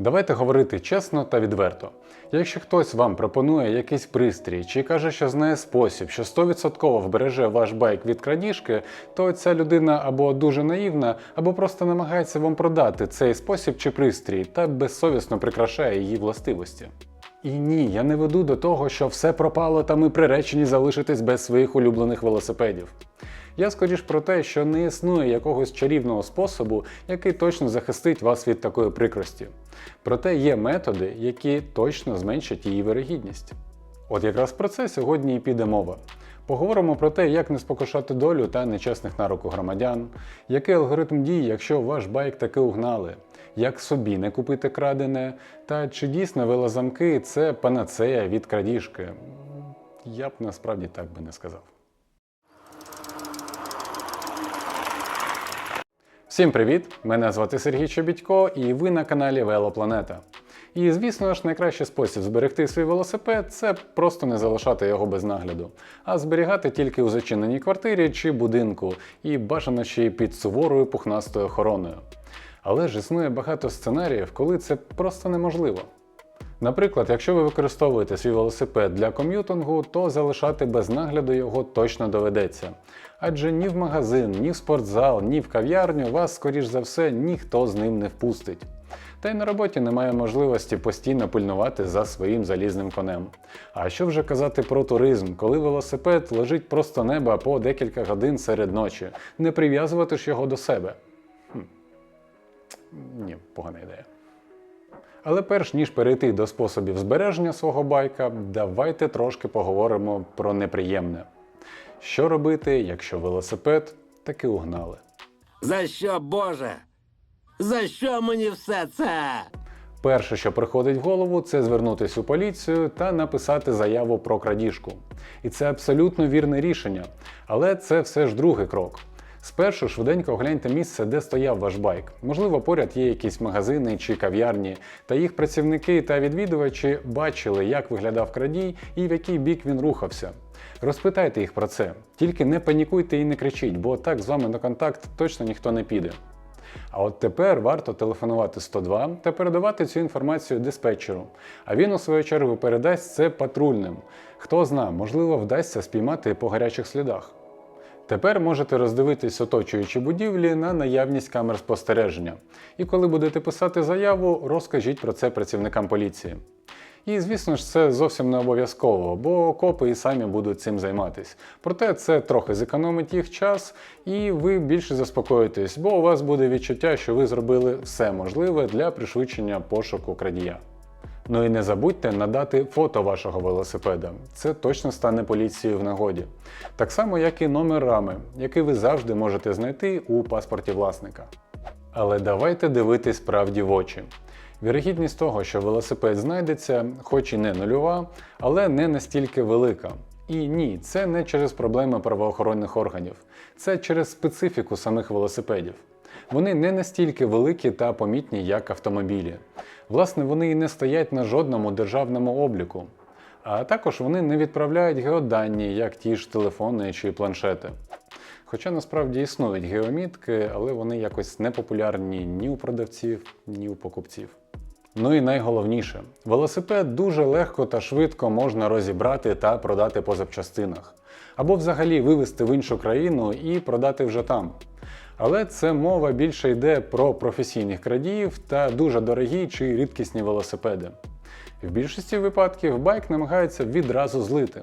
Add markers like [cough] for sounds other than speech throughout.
Давайте говорити чесно та відверто. Якщо хтось вам пропонує якийсь пристрій чи каже, що знає спосіб, що 100% вбереже ваш байк від крадіжки, то ця людина або дуже наївна, або просто намагається вам продати цей спосіб чи пристрій та безсовісно прикрашає її властивості. І ні, я не веду до того, що все пропало та ми приречені залишитись без своїх улюблених велосипедів. Я скоріш про те, що не існує якогось чарівного способу, який точно захистить вас від такої прикрості. Проте є методи, які точно зменшать її вирогідність. От якраз про це сьогодні і піде мова. Поговоримо про те, як не спокушати долю та нечесних на руку громадян, який алгоритм дій, якщо ваш байк таки угнали, як собі не купити крадене, та чи дійсно велозамки це панацея від крадіжки. Я б насправді так би не сказав. Всім привіт! Мене звати Сергій Чобітько і ви на каналі Велопланета. І звісно ж, найкращий спосіб зберегти свій велосипед це просто не залишати його без нагляду, а зберігати тільки у зачиненій квартирі чи будинку, і бажано ще й під суворою пухнастою охороною. Але ж існує багато сценаріїв, коли це просто неможливо. Наприклад, якщо ви використовуєте свій велосипед для ком'ютингу, то залишати без нагляду його точно доведеться. Адже ні в магазин, ні в спортзал, ні в кав'ярню вас, скоріш за все, ніхто з ним не впустить. Та й на роботі немає можливості постійно пильнувати за своїм залізним конем. А що вже казати про туризм, коли велосипед лежить просто неба по декілька годин серед ночі, не прив'язувати ж його до себе? Ні, погана ідея. Але перш ніж перейти до способів збереження свого байка, давайте трошки поговоримо про неприємне. Що робити, якщо велосипед таки угнали? За що, Боже? За що мені все це? Перше, що приходить в голову, це звернутися у поліцію та написати заяву про крадіжку. І це абсолютно вірне рішення. Але це все ж другий крок. Спершу швиденько огляньте місце, де стояв ваш байк. Можливо, поряд є якісь магазини чи кав'ярні, та їх працівники та відвідувачі бачили, як виглядав крадій і в який бік він рухався. Розпитайте їх про це, тільки не панікуйте і не кричіть, бо так з вами на контакт точно ніхто не піде. А от тепер варто телефонувати 102 та передавати цю інформацію диспетчеру. А він, у свою чергу, передасть це патрульним. Хто зна, можливо, вдасться спіймати по гарячих слідах. Тепер можете роздивитись оточуючі будівлі на наявність камер спостереження. І коли будете писати заяву, розкажіть про це працівникам поліції. І, звісно ж, це зовсім не обов'язково, бо копи і самі будуть цим займатись. Проте це трохи зекономить їх час, і ви більше заспокоїтесь, бо у вас буде відчуття, що ви зробили все можливе для пришвидшення пошуку крадія. Ну і не забудьте надати фото вашого велосипеда. Це точно стане поліцією в нагоді. Так само, як і номер рами, який ви завжди можете знайти у паспорті власника. Але давайте дивитись правді в очі. Вірогідність того, що велосипед знайдеться, хоч і не нульова, але не настільки велика. І ні, це не через проблеми правоохоронних органів, це через специфіку самих велосипедів. Вони не настільки великі та помітні, як автомобілі. Власне, вони і не стоять на жодному державному обліку. А також вони не відправляють геодані, як ті ж телефони чи планшети. Хоча насправді існують геомітки, але вони якось не популярні ні у продавців, ні у покупців. Ну і найголовніше, велосипед дуже легко та швидко можна розібрати та продати по запчастинах, або взагалі вивезти в іншу країну і продати вже там. Але це мова більше йде про професійних крадіїв та дуже дорогі чи рідкісні велосипеди. В більшості випадків байк намагається відразу злити.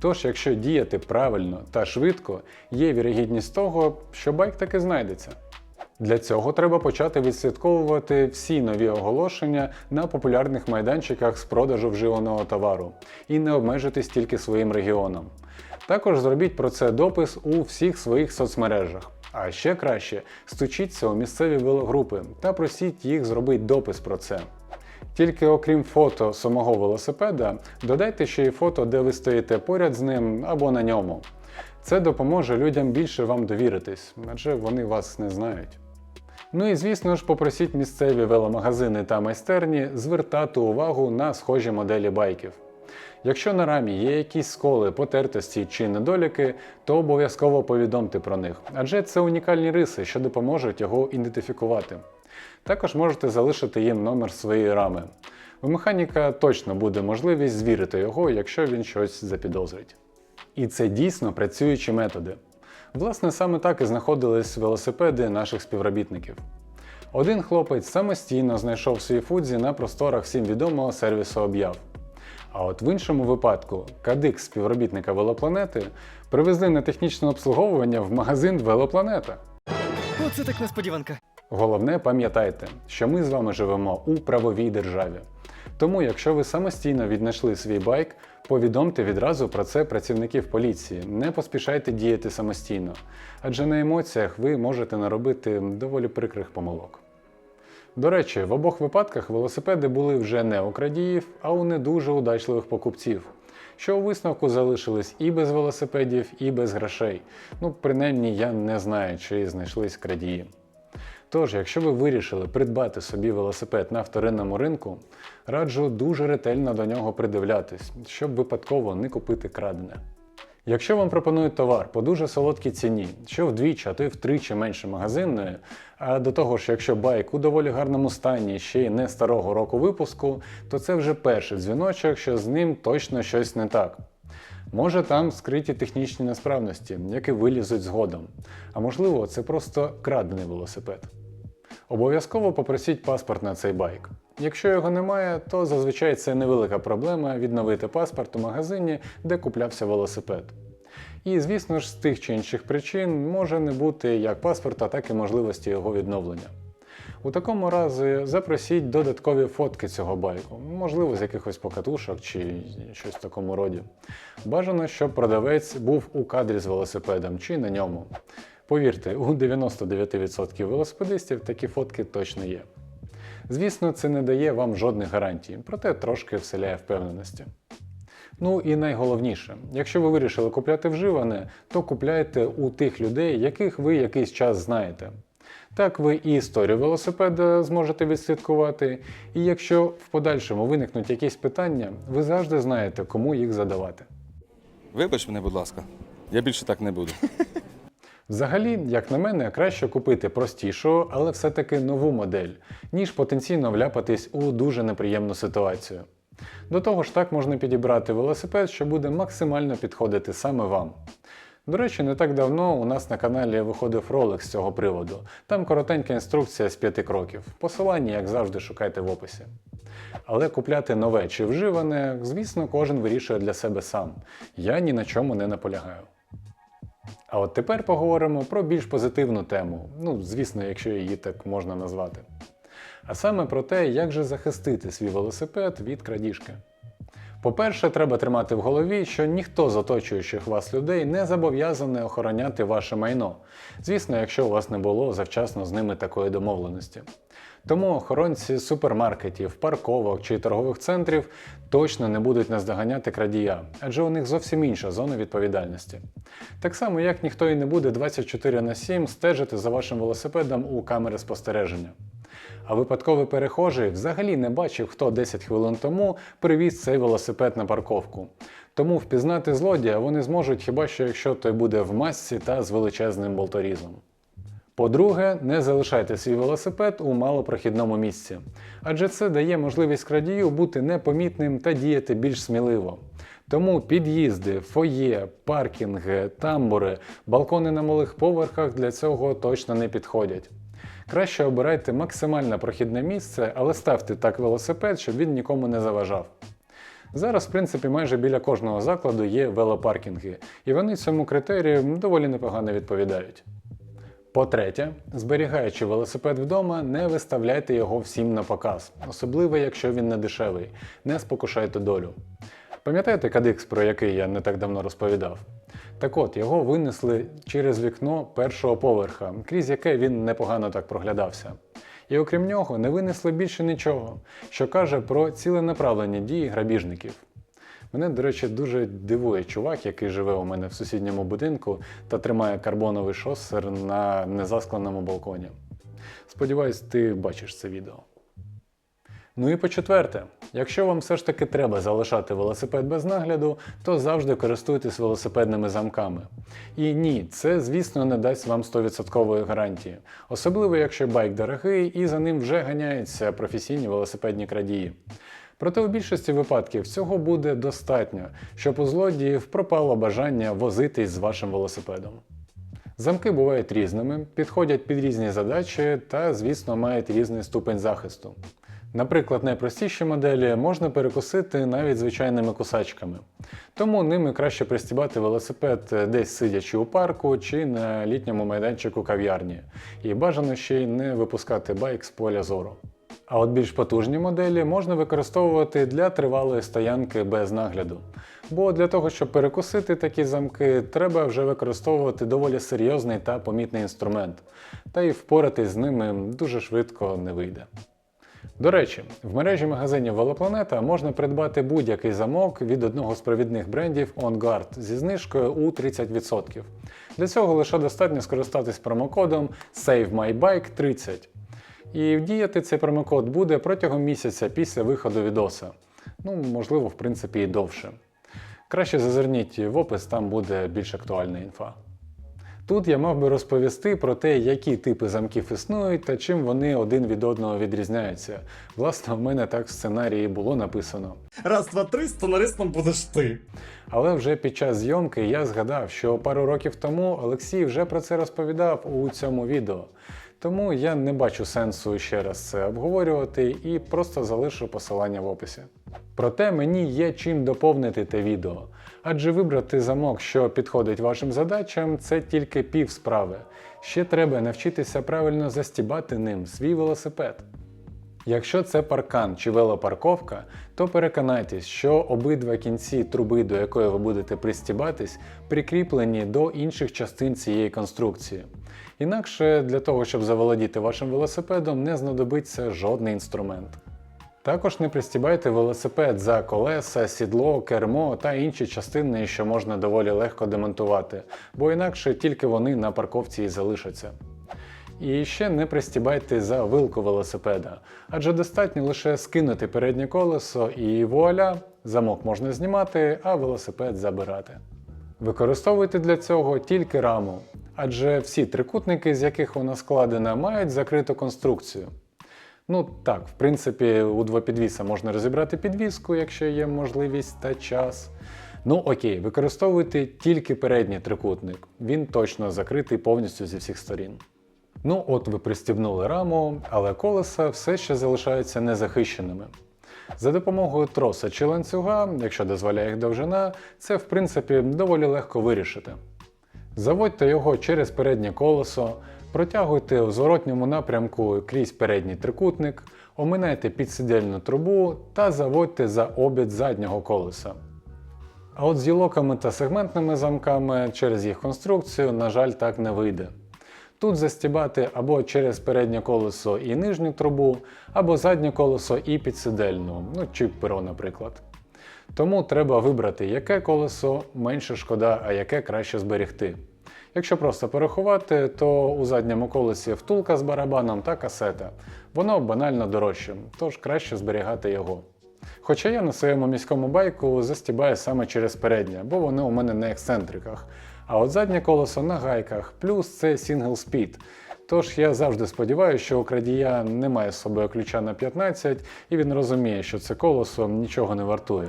Тож, якщо діяти правильно та швидко, є вірогідність того, що байк таки знайдеться. Для цього треба почати відслідковувати всі нові оголошення на популярних майданчиках з продажу вживаного товару і не обмежитись тільки своїм регіоном. Також зробіть про це допис у всіх своїх соцмережах. А ще краще стучіться у місцеві велогрупи та просіть їх зробити допис про це. Тільки окрім фото самого велосипеда, додайте ще й фото, де ви стоїте поряд з ним або на ньому. Це допоможе людям більше вам довіритись, адже вони вас не знають. Ну і звісно ж, попросіть місцеві веломагазини та майстерні звертати увагу на схожі моделі байків. Якщо на рамі є якісь сколи, потертості чи недоліки, то обов'язково повідомте про них, адже це унікальні риси, що допоможуть його ідентифікувати. Також можете залишити їм номер своєї рами. У механіка точно буде можливість звірити його, якщо він щось запідозрить. І це дійсно працюючі методи. Власне, саме так і знаходились велосипеди наших співробітників. Один хлопець самостійно знайшов свій фудзі на просторах всім відомого сервісу об'яв. А от в іншому випадку кадик співробітника велопланети привезли на технічне обслуговування в магазин Велопланета. Оце так несподіванка. Головне, пам'ятайте, що ми з вами живемо у правовій державі. Тому, якщо ви самостійно віднайшли свій байк, повідомте відразу про це працівників поліції. Не поспішайте діяти самостійно, адже на емоціях ви можете наробити доволі прикрих помилок. До речі, в обох випадках велосипеди були вже не у крадіїв, а у не дуже удачливих покупців, що у висновку залишились і без велосипедів, і без грошей. Ну, принаймні, я не знаю, чи знайшлись крадії. Тож, якщо ви вирішили придбати собі велосипед на вторинному ринку, раджу дуже ретельно до нього придивлятись, щоб випадково не купити крадене. Якщо вам пропонують товар по дуже солодкій ціні, що вдвічі, а то й втричі менше магазинної, а до того ж, якщо байк у доволі гарному стані ще й не старого року випуску, то це вже перший дзвіночок, що з ним точно щось не так. Може там скриті технічні несправності, які вилізуть згодом. А можливо, це просто крадений велосипед. Обов'язково попросіть паспорт на цей байк. Якщо його немає, то зазвичай це невелика проблема відновити паспорт у магазині, де куплявся велосипед. І, звісно ж, з тих чи інших причин може не бути як паспорта, так і можливості його відновлення. У такому разі запросіть додаткові фотки цього байку, можливо, з якихось покатушок чи щось в такому роді. Бажано, щоб продавець був у кадрі з велосипедом чи на ньому. Повірте, у 99% велосипедистів такі фотки точно є. Звісно, це не дає вам жодних гарантій, проте трошки вселяє впевненості. Ну і найголовніше, якщо ви вирішили купляти вживане, то купляйте у тих людей, яких ви якийсь час знаєте. Так ви і історію велосипеда зможете відслідкувати, і якщо в подальшому виникнуть якісь питання, ви завжди знаєте, кому їх задавати. Вибач мене, будь ласка. Я більше так не буду. [laughs] Взагалі, як на мене, краще купити простішу, але все-таки нову модель, ніж потенційно вляпатись у дуже неприємну ситуацію. До того ж, так можна підібрати велосипед, що буде максимально підходити саме вам. До речі, не так давно у нас на каналі виходив ролик з цього приводу. Там коротенька інструкція з п'яти кроків. Посилання, як завжди, шукайте в описі. Але купляти нове чи вживане, звісно, кожен вирішує для себе сам. Я ні на чому не наполягаю. А от тепер поговоримо про більш позитивну тему, ну, звісно, якщо її так можна назвати. А саме про те, як же захистити свій велосипед від крадіжки. По-перше, треба тримати в голові, що ніхто з оточуючих вас людей не зобов'язаний охороняти ваше майно. Звісно, якщо у вас не було завчасно з ними такої домовленості. Тому охоронці супермаркетів, парковок чи торгових центрів точно не будуть наздоганяти крадія, адже у них зовсім інша зона відповідальності. Так само, як ніхто і не буде 24 на 7 стежити за вашим велосипедом у камери спостереження. А випадковий перехожий взагалі не бачив, хто 10 хвилин тому привіз цей велосипед на парковку. Тому впізнати злодія вони зможуть хіба що якщо той буде в масці та з величезним болторізом. По-друге, не залишайте свій велосипед у малопрохідному місці, адже це дає можливість крадію бути непомітним та діяти більш сміливо. Тому під'їзди, фоє, паркінги, тамбури, балкони на малих поверхах для цього точно не підходять. Краще обирайте максимально прохідне місце, але ставте так велосипед, щоб він нікому не заважав. Зараз, в принципі, майже біля кожного закладу є велопаркінги, і вони цьому критерію доволі непогано відповідають. По-третє, зберігаючи велосипед вдома, не виставляйте його всім на показ, особливо якщо він не дешевий, не спокушайте долю. Пам'ятаєте кадикс, про який я не так давно розповідав? Так от, його винесли через вікно першого поверха, крізь яке він непогано так проглядався. І окрім нього, не винесли більше нічого, що каже про ціленаправлені дії грабіжників. Мене, до речі, дуже дивує чувак, який живе у мене в сусідньому будинку та тримає карбоновий шосер на незаскленому балконі. Сподіваюсь, ти бачиш це відео. Ну і по-четверте, Якщо вам все ж таки треба залишати велосипед без нагляду, то завжди користуйтесь велосипедними замками. І ні, це звісно не дасть вам 100% гарантії, особливо якщо байк дорогий і за ним вже ганяються професійні велосипедні крадії. Проте у більшості випадків цього буде достатньо, щоб у злодіїв пропало бажання возитись з вашим велосипедом. Замки бувають різними, підходять під різні задачі та, звісно, мають різний ступень захисту. Наприклад, найпростіші моделі можна перекусити навіть звичайними кусачками. Тому ними краще пристібати велосипед десь сидячи у парку чи на літньому майданчику кав'ярні. І бажано ще й не випускати байк з поля зору. А от більш потужні моделі можна використовувати для тривалої стоянки без нагляду. Бо для того, щоб перекусити такі замки, треба вже використовувати доволі серйозний та помітний інструмент, та й впоратись з ними дуже швидко не вийде. До речі, в мережі магазинів Велопланета можна придбати будь-який замок від одного з провідних брендів OnGuard зі знижкою у 30%. Для цього лише достатньо скористатись промокодом SaveMyBike30. І діяти цей промокод буде протягом місяця після виходу відоса. Ну, можливо, в принципі, і довше. Краще зазирніть в опис, там буде більш актуальна інфа. Тут я мав би розповісти про те, які типи замків існують та чим вони один від одного відрізняються. Власне, в мене так в сценарії було написано. Раз, два, три, сценаристом будеш ти. Але вже під час зйомки я згадав, що пару років тому Олексій вже про це розповідав у цьому відео. Тому я не бачу сенсу ще раз це обговорювати і просто залишу посилання в описі. Проте мені є чим доповнити те відео, адже вибрати замок, що підходить вашим задачам, це тільки пів справи. Ще треба навчитися правильно застібати ним свій велосипед. Якщо це паркан чи велопарковка, то переконайтесь, що обидва кінці труби, до якої ви будете пристібатись, прикріплені до інших частин цієї конструкції. Інакше для того, щоб заволодіти вашим велосипедом, не знадобиться жодний інструмент. Також не пристібайте велосипед за колеса, сідло, кермо та інші частини, що можна доволі легко демонтувати, бо інакше тільки вони на парковці і залишаться. І ще не пристібайте за вилку велосипеда, адже достатньо лише скинути переднє колесо і вуаля, замок можна знімати, а велосипед забирати. Використовуйте для цього тільки раму, адже всі трикутники, з яких вона складена, мають закриту конструкцію. Ну так, в принципі, у двопідвіса можна розібрати підвіску, якщо є можливість та час. Ну окей, використовуйте тільки передній трикутник, він точно закритий повністю зі всіх сторін. Ну, от ви пристібнули раму, але колеса все ще залишаються незахищеними. За допомогою троса чи ланцюга, якщо дозволяє їх довжина, це в принципі доволі легко вирішити. Заводьте його через переднє колесо, протягуйте у зворотньому напрямку крізь передній трикутник, оминайте підсидельну трубу та заводьте за обід заднього колеса. А от з гілоками та сегментними замками через їх конструкцію, на жаль, так не вийде. Тут застібати або через переднє колесо і нижню трубу, або заднє колесо і підсидельну, ну чи перо, наприклад. Тому треба вибрати, яке колесо менше шкода, а яке краще зберегти. Якщо просто порахувати, то у задньому колесі втулка з барабаном та касета. Воно банально дорожче, тож краще зберігати його. Хоча я на своєму міському байку застібаю саме через переднє, бо воно у мене на ексцентриках. А от заднє колесо на гайках, плюс це single speed. Тож я завжди сподіваюся, що у крадія немає з собою ключа на 15 і він розуміє, що це колесо нічого не вартує.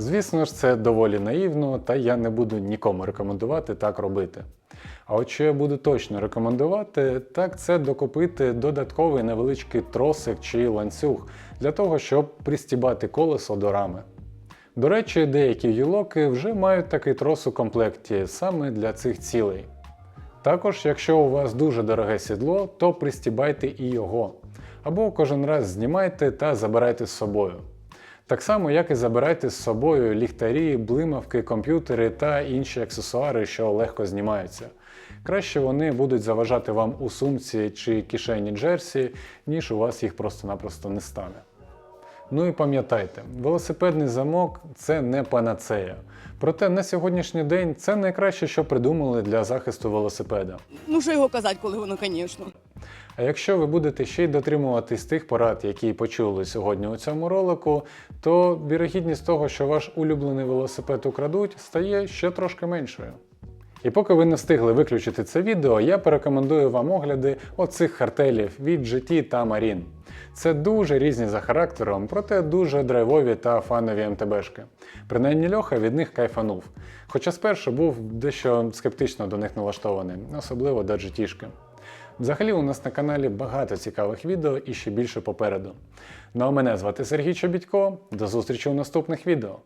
Звісно ж, це доволі наївно, та я не буду нікому рекомендувати так робити. А от що я буду точно рекомендувати, так це докупити додатковий невеличкий тросик чи ланцюг для того, щоб пристібати колесо до рами. До речі, деякі юлоки вже мають такий трос у комплекті саме для цих цілей. Також, якщо у вас дуже дороге сідло, то пристібайте і його. Або кожен раз знімайте та забирайте з собою. Так само, як і забирайте з собою ліхтарі, блимавки, комп'ютери та інші аксесуари, що легко знімаються. Краще вони будуть заважати вам у сумці чи кишені джерсі, ніж у вас їх просто-напросто не стане. Ну і пам'ятайте, велосипедний замок це не панацея. Проте на сьогоднішній день це найкраще, що придумали для захисту велосипеда. Ну, що його казати, коли воно, звісно. А якщо ви будете ще й дотримуватись тих порад, які почули сьогодні у цьому ролику, то вірогідність того, що ваш улюблений велосипед украдуть, стає ще трошки меншою. І поки ви не встигли виключити це відео, я порекомендую вам огляди оцих хартелів від GT та Marine. Це дуже різні за характером, проте дуже драйвові та фанові МТБшки. Принаймні Льоха від них кайфанув. Хоча спершу був дещо скептично до них налаштований, особливо до GT-шки. Взагалі у нас на каналі багато цікавих відео і ще більше попереду. Ну а мене звати Сергій Чобітько. До зустрічі у наступних відео.